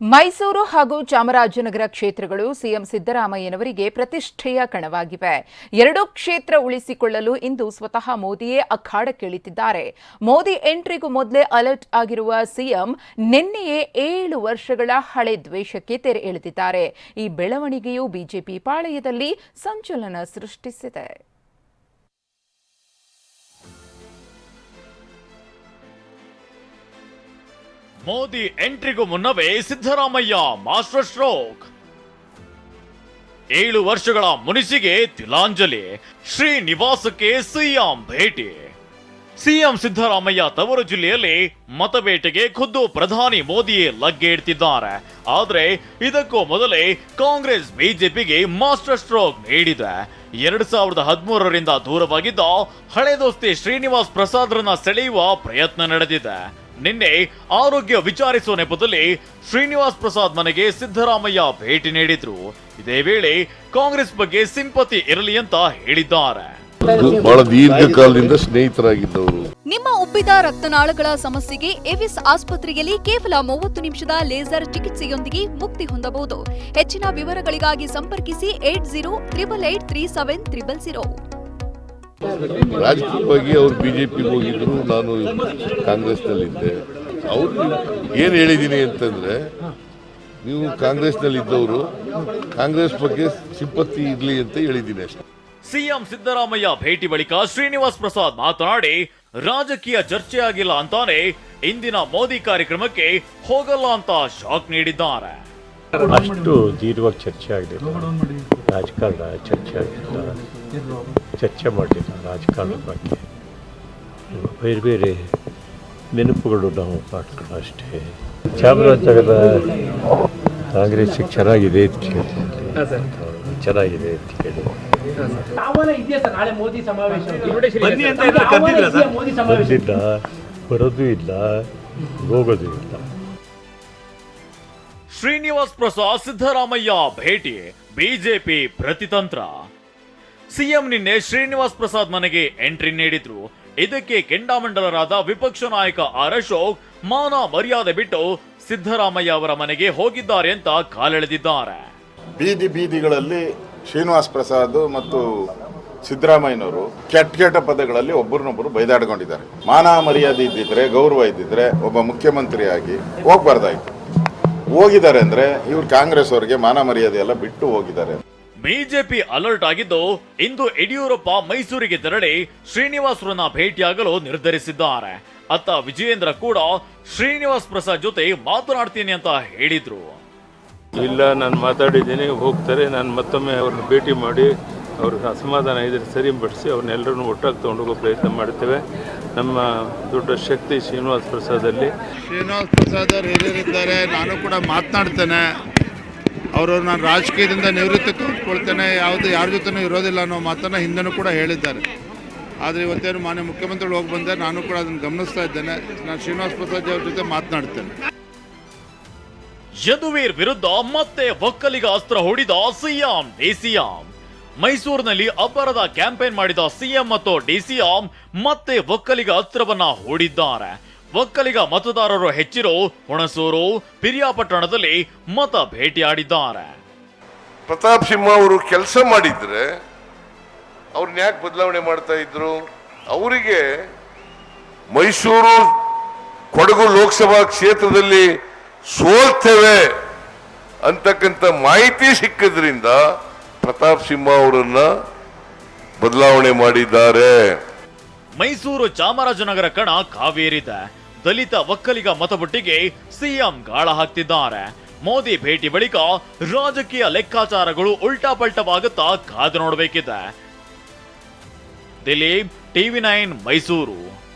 ಮೈಸೂರು ಹಾಗೂ ಚಾಮರಾಜನಗರ ಕ್ಷೇತ್ರಗಳು ಸಿಎಂ ಸಿದ್ದರಾಮಯ್ಯನವರಿಗೆ ಪ್ರತಿಷ್ಠೆಯ ಕಣವಾಗಿವೆ. ಎರಡೂ ಕ್ಷೇತ್ರ ಉಳಿಸಿಕೊಳ್ಳಲು ಇಂದು ಸ್ವತಃ ಮೋದಿಯೇ ಅಖಾಡಕ್ಕಿಳಿತಿದ್ದಾರೆ ಮೋದಿ ಎಂಟ್ರಿಗೂ ಮೊದಲೇ ಅಲರ್ಟ್ ಆಗಿರುವ ಸಿಎಂ ನಿನ್ನೆಯೇ ಏಳು ವರ್ಷಗಳ ಹಳೆ ದ್ವೇಷಕ್ಕೆ ತೆರೆ ಎಳೆದಿದ್ದಾರೆ. ಈ ಬೆಳವಣಿಗೆಯು ಬಿಜೆಪಿ ಪಾಳಯದಲ್ಲಿ ಸಂಚಲನ ಸೃಷ್ಟಿಸಿದೆ. ಮೋದಿ ಎಂಟ್ರಿಗೂ ಮುನ್ನವೇ ಸಿದ್ದರಾಮಯ್ಯ ಮಾಸ್ಟರ್ ಸ್ಟ್ರೋಕ್. ಏಳು ವರ್ಷಗಳ ಮುನಿಸಿಗೆ ತಿಲಾಂಜಲಿ, ಶ್ರೀನಿವಾಸಕ್ಕೆ ಸಿಎಂ ಭೇಟಿ. ಸಿಎಂ ಸಿದ್ದರಾಮಯ್ಯ ತವರು ಜಿಲ್ಲೆಯಲ್ಲಿ ಮತಬೇಟೆಗೆ ಖುದ್ದು ಪ್ರಧಾನಿ ಮೋದಿಯೇ ಲಗ್ಗೆ ಇಡ್ತಿದ್ದಾರೆ ಆದರೆ ಇದಕ್ಕೂ ಮೊದಲೇ ಕಾಂಗ್ರೆಸ್ ಬಿಜೆಪಿಗೆ ಮಾಸ್ಟರ್ ಸ್ಟ್ರೋಕ್ ನೀಡಿದೆ. ಎರಡ್ ಸಾವಿರದ ಹದಿಮೂರರಿಂದ ದೂರವಾಗಿದ್ದ ಹಳೆ ದೋಸ್ತಿ ಶ್ರೀನಿವಾಸ್ ಪ್ರಸಾದ್ರನ್ನ ಸೆಳೆಯುವ ಪ್ರಯತ್ನ ನಡೆದಿದೆ. ನಿನ್ನೆ ಆರೋಗ್ಯ ವಿಚಾರಿಸುವ ನೆಪದಲ್ಲಿ ಶ್ರೀನಿವಾಸ್ ಪ್ರಸಾದ್ ಮನೆಗೆ ಸಿದ್ದರಾಮಯ್ಯ ಭೇಟಿ ನೀಡಿದ್ರು. ಇದೇ ವೇಳೆ ಕಾಂಗ್ರೆಸ್ ಬಗ್ಗೆ ಸಿಂಪತಿ ಇರಲಿ ಅಂತ ಹೇಳಿದ್ದಾರೆ. ಬಹಳ ದೀರ್ಘಕಾಲದಿಂದ ಸ್ನೇಹಿತರಾಗಿದ್ದವರು. ನಿಮ್ಮ ಉಬ್ಬಿದ ರಕ್ತನಾಳಗಳ ಸಮಸ್ಯೆಗೆ ಎವಿಸ್ ಆಸ್ಪತ್ರೆಯಲ್ಲಿ ಕೇವಲ ಮೂವತ್ತು ನಿಮಿಷದ ಲೇಸರ್ ಚಿಕಿತ್ಸೆಯೊಂದಿಗೆ ಮುಕ್ತಿ ಹೊಂದಬಹುದು. ಹೆಚ್ಚಿನ ವಿವರಗಳಿಗಾಗಿ ಸಂಪರ್ಕಿಸಿ eight zero triple eight three seven triple zero. ರಾಜಕೀಯವಾಗಿ ಅವರು ಬಿಜೆಪಿ ಹೋಗಿದ್ರು ನಾನು ಕಾಂಗ್ರೆಸ್ನಲ್ಲಿದ್ದೆ. ಅವ್ರು ಏನು ಹೇಳಿದ್ದೀನಿ ಅಂತಂದ್ರೆ ನೀವು ಕಾಂಗ್ರೆಸ್ನಲ್ಲಿದ್ದವರು ಕಾಂಗ್ರೆಸ್ ಬಗ್ಗೆ ಸಿಂಪತ್ತಿ ಇರಲಿ ಅಂತ ಹೇಳಿದ್ದೀನಿ ಅಷ್ಟೇ. ಸಿಎಂ ಸಿದ್ದರಾಮಯ್ಯ ಭೇಟಿ ಬಳಿಕ ಶ್ರೀನಿವಾಸ್ ಪ್ರಸಾದ್ ಮಾತನಾಡಿ ರಾಜಕೀಯ ಚರ್ಚೆ ಆಗಿಲ್ಲ ಅಂತಾನೆ ಇಂದಿನ ಮೋದಿ ಕಾರ್ಯಕ್ರಮಕ್ಕೆ ಹೋಗಲ್ಲ ಅಂತ ಶಾಕ್ ನೀಡಿದ್ದಾರೆ. ಅಷ್ಟು ದೀರ್ಘವಾಗಿ ಚರ್ಚೆ ಆಗಲಿಲ್ಲ ರಾಜಕಾರಣ ಚರ್ಚೆ ಆಗಿಲ್ಲ ಚರ್ಚೆ ಮಾಡಲಿಲ್ಲ ರಾಜಕಾರಣ ಬಗ್ಗೆ. ಬೇರೆ ಬೇರೆ ನೆನಪುಗಳು ನಾವು ಪಾಠಗಳು ಅಷ್ಟೇ. ಚಾಮರಾಜನಗರ ಕಾಂಗ್ರೆಸ್ಸಿಗೆ ಚೆನ್ನಾಗಿದೆ ಅಂತ ಕೇಳಿ ಚೆನ್ನಾಗಿದೆ ಅಂತ ಕೇಳಿ. ಆಹ್ವಾನ ಇದೆಯಾ ಸರ್? ನಾಳೆ ಮೋದಿ ಸಮಾವೇಶ ಬನ್ನಿ ಅಂತ ಏನಾದ್ರು ಸರ್? ಮೋದಿ ಸಮಾವೇಶ ಬಂದಿಲ್ಲ ಬರೋದು ಇಲ್ಲ ಹೋಗೋದು ಇಲ್ಲ. ಶ್ರೀನಿವಾಸ್ ಪ್ರಸಾದ್ ಸಿದ್ದರಾಮಯ್ಯ ಭೇಟಿ ಬಿಜೆಪಿ ಪ್ರತಿತಂತ್ರ. ಸಿಎಂ ನಿನ್ನೆ ಶ್ರೀನಿವಾಸ್ ಪ್ರಸಾದ್ ಮನೆಗೆ ಎಂಟ್ರಿ ನೀಡಿದ್ರು. ಇದಕ್ಕೆ ಕೆಂಡಾಮಂಡಲರಾದ ವಿಪಕ್ಷ ನಾಯಕ ಆರ್ ಅಶೋಕ್ ಮಾನ ಮರ್ಯಾದೆ ಬಿಟ್ಟು ಸಿದ್ದರಾಮಯ್ಯ ಅವರ ಮನೆಗೆ ಹೋಗಿದ್ದಾರೆ ಅಂತ ಕಾಲೆಳೆದಿದ್ದಾರೆ. ಬೀದಿ ಬೀದಿಗಳಲ್ಲಿ ಶ್ರೀನಿವಾಸ್ ಪ್ರಸಾದ್ ಮತ್ತು ಸಿದ್ದರಾಮಯ್ಯನವರು ಕೆಟ್ಟ ಕೆಟ್ಟ ಪದಗಳಲ್ಲಿ ಒಬ್ಬರನ್ನೊಬ್ಬರು ಬೈದಾಡ್ಕೊಂಡಿದ್ದಾರೆ. ಮಾನ ಮರ್ಯಾದೆ ಇದ್ದಿದ್ರೆ, ಗೌರವ ಇದ್ದಿದ್ರೆ ಒಬ್ಬ ಮುಖ್ಯಮಂತ್ರಿಯಾಗಿ ಹೋಗ್ಬಾರ್ದಾಯ್ತು. ಹೋಗಿದ್ದಾರೆ ಅಂದ್ರೆ ಇವ್ರು ಕಾಂಗ್ರೆಸ್ ಅವರಿಗೆ ಮಾನ ಮರ್ಯಾದೆ ಎಲ್ಲ ಬಿಟ್ಟು ಹೋಗಿದ್ದಾರೆ ಬಿಜೆಪಿ ಅಲರ್ಟ್ ಆಗಿದ್ದು ಇಂದು ಯಡಿಯೂರಪ್ಪ ಮೈಸೂರಿಗೆ ತೆರಳಿ ಶ್ರೀನಿವಾಸರನ್ನ ಭೇಟಿಯಾಗಲು ನಿರ್ಧರಿಸಿದ್ದಾರೆ. ಅತ್ತ ವಿಜಯೇಂದ್ರ ಕೂಡ ಶ್ರೀನಿವಾಸ್ ಪ್ರಸಾದ್ ಜೊತೆ ಮಾತನಾಡ್ತೀನಿ ಅಂತ ಹೇಳಿದ್ರು. ಇಲ್ಲ ನಾನು ಮಾತಾಡಿದ್ದೀನಿ. ಹೋಗ್ತಾರೆ. ನಾನು ಮತ್ತೊಮ್ಮೆ ಅವ್ರನ್ನ ಭೇಟಿ ಮಾಡಿ ಅವ್ರಿಗೆ ಅಸಮಾಧಾನ ಇದ್ರೆ ಸರಿಪಡಿಸಿ ಅವ್ರನ್ನೆಲ್ಲರನ್ನು ಒಟ್ಟಾಗಿ ತೊಗೊಂಡೋಗೋ ಪ್ರಯತ್ನ ಮಾಡ್ತೇವೆ. ನಮ್ಮ ದೊಡ್ಡ ಶಕ್ತಿ ಶ್ರೀನಿವಾಸ್ ಪ್ರಸಾದಲ್ಲಿ ಶ್ರೀನಿವಾಸ್ ಪ್ರಸಾದ್ ಅವರು ಹಿರಿಯರಿದ್ದಾರೆ ನಾನು ಕೂಡ ಮಾತನಾಡ್ತೇನೆ. ಅವರು ನಾನು ರಾಜಕೀಯದಿಂದ ನಿವೃತ್ತಿ ತೆಗೆದುಕೊಳ್ತೇನೆ ಯಾವುದು ಯಾರ ಜೊತೆನೂ ಇರೋದಿಲ್ಲ ಅನ್ನೋ ಮಾತನ್ನು ಹಿಂದೆನೂ ಕೂಡ ಹೇಳಿದ್ದಾರೆ. ಆದರೆ ಇವತ್ತೇನು ಮಾನ್ಯ ಮುಖ್ಯಮಂತ್ರಿಗಳು ಹೋಗಿ ಬಂದೆ ನಾನು ಕೂಡ ಅದನ್ನು ಗಮನಿಸ್ತಾ ಇದ್ದೇನೆ. ನಾನು ಶ್ರೀನಿವಾಸ ಪ್ರಸಾದ್ ಅವ್ರ ಜೊತೆ ಮಾತನಾಡ್ತೇನೆ. ಯದುವೀರ್ ವಿರುದ್ಧ ಮತ್ತೆ ಒಕ್ಕಲಿಗ ಅಸ್ತ್ರ ಹೊಡಿದ ಸಿಎಂ ಡಿಸಿಎಂ. ಮೈಸೂರಿನಲ್ಲಿ ಅಬ್ಬರದ ಕ್ಯಾಂಪೇನ್ ಮಾಡಿದ ಸಿಎಂ ಮತ್ತು ಡಿಸಿಎಂ ಮತ್ತೆ ಒಕ್ಕಲಿಗ ಅಸ್ತ್ರವನ್ನ ಹೂಡಿದ್ದಾರೆ. ಒಕ್ಕಲಿಗ ಮತದಾರರು ಹೆಚ್ಚಿರೋ ಹುಣಸೂರು, ಪಿರಿಯಾಪಟ್ಟಣದಲ್ಲಿ ಮತ ಭೇಟಿಯಾಡಿದ್ದಾರೆ. ಪ್ರತಾಪ್ ಸಿಂಹ ಅವರು ಕೆಲಸ ಮಾಡಿದ್ರೆ ಅವ್ರನ್ನ ಯಾಕೆ ಬದಲಾವಣೆ ಮಾಡ್ತಾ ಇದ್ರು? ಅವರಿಗೆ ಮೈಸೂರು ಕೊಡಗು ಲೋಕಸಭಾ ಕ್ಷೇತ್ರದಲ್ಲಿ ಸೋಲ್ತೇವೆ ಅಂತಕ್ಕಂಥ ಮಾಹಿತಿ ಸಿಕ್ಕಿದ್ರಿಂದ ಪ್ರತಾಪ್ ಸಿಂಹ ಅವರನ್ನ ಬದಲಾವಣೆ ಮಾಡಿದ್ದಾರೆ. ಮೈಸೂರು ಚಾಮರಾಜನಗರ ಕಣ ಕಾವೇರಿದೆ. ದಲಿತ ಒಕ್ಕಲಿಗ ಮತಬುಟ್ಟಿಗೆ ಸಿಎಂ ಗಾಳ ಹಾಕ್ತಿದ್ದಾರೆ. ಮೋದಿ ಭೇಟಿ ಬಳಿಕ ರಾಜಕೀಯ ಲೆಕ್ಕಾಚಾರಗಳು ಉಲ್ಟಾ ಪಲ್ಟವಾಗುತ್ತಾ ಕಾದು ನೋಡಬೇಕಿದೆ. Dileep TV nine Mysuru.